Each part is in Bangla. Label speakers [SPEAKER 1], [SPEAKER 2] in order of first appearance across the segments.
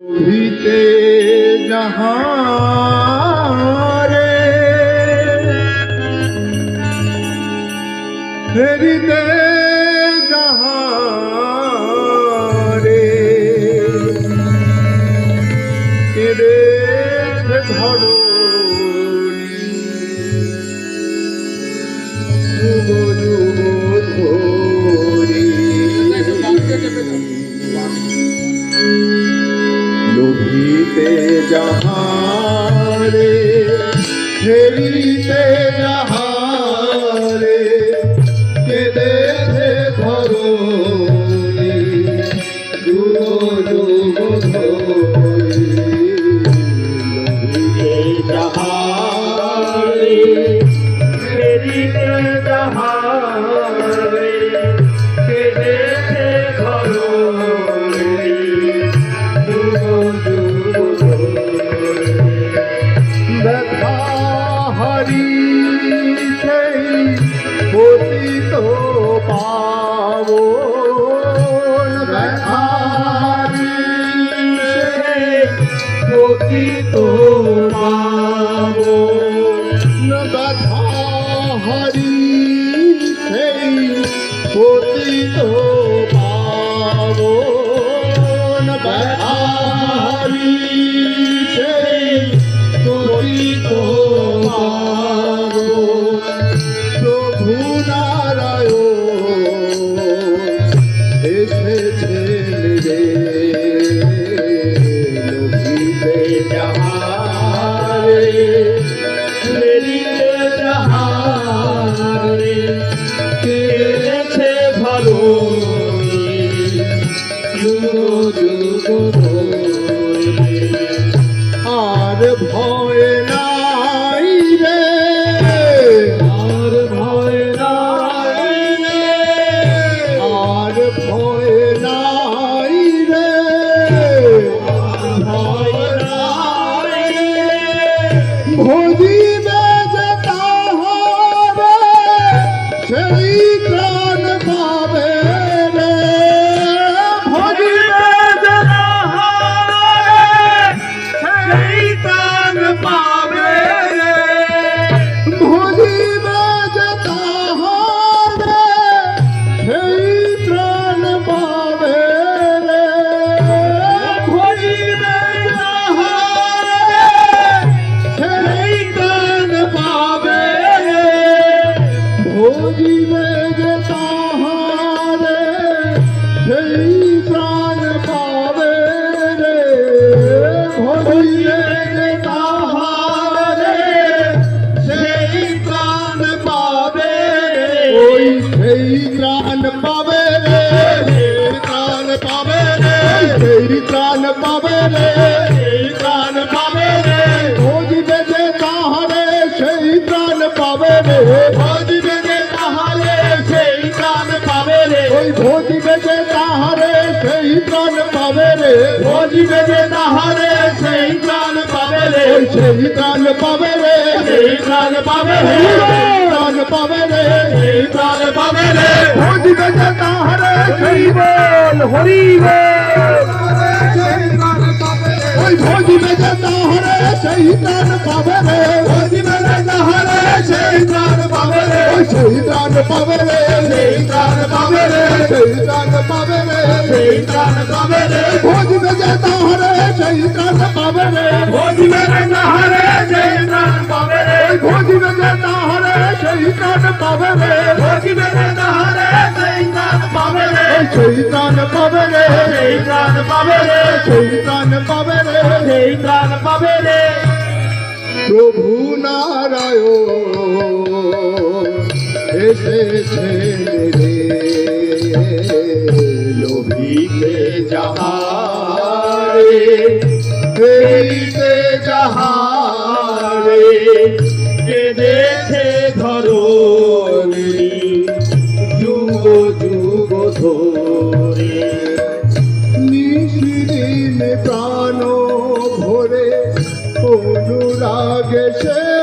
[SPEAKER 1] बीते जहाँ रे तेरी दे সেই পতিত সেই প্রাণ পাবে রে সেই পাবে রে সেই প্রাণ পাবে রে সেই প্রাণ পাবে রে ভজিবে যে তাহারে সেই পাবে রে ভজিবে যে সেই প্রাণ পাবে রে ওই ভজিবে যে তাহারে সেই প্রাণ পাবে রে যে সেই পাবে রে সেই প্রাণ পাবে রে সেই প্রাণ পাবে রে প্রাণ পাবে রে সেই প্রাণ ভজিবে যে তাহারে বল হরি ওই ভজিবে যে তাহারে সেই প্রাণ পাবে রে ভজিবে যে তাহারে সেই প্রাণ পাবে রে সেই প্রাণ পাবে রে সেই প্রাণ পাবে রে সেই প্রাণ পাবে রে সেই প্রাণ পাবে রে ভজিবে যে তাহারে সেই প্রাণ পাবে রে ভজিবে যে তাহারে সেই প্রাণ পাবে রে ভজিবে যে তাহারে সেই প্রাণ পাবে রে সেই প্রাণ পাবে রে সেই প্রাণ পাবে রে সেই প্রাণ পাবে রে সেই পাবে রে। প্রভু নারায়ণ, এসেছে রে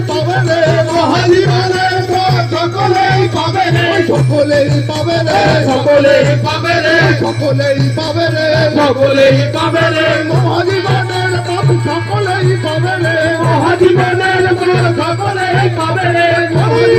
[SPEAKER 1] পাবে মহাজীবনে সকলেই পাবে রে সকলেই পাবে রে সকলেই পাবে রে সকলেই পাবে রে সকলেই পাবে রে মহাজীবনের পাপ সকলেই পাবে রে মহাজীবনের পাপ সকলেই পাবে রে সকলেই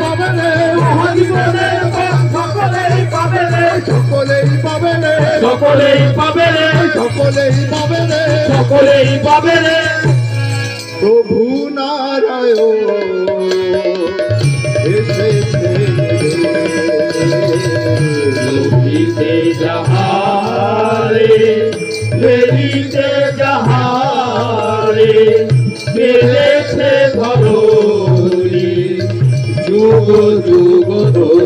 [SPEAKER 1] পাবে রে মহাজীবনের পাপ সকলেই পাবে রে সকলেই পাবে রে
[SPEAKER 2] সকলেই পাবে রে
[SPEAKER 1] সকলেই পাবে রে
[SPEAKER 2] সকলেই পাবে রে
[SPEAKER 1] প্রভু নারায়ণ এসেছে
[SPEAKER 2] লোহিতে জহারে লেলিতে জহারে মেলেছে ধরি যুগ যুগ ধরি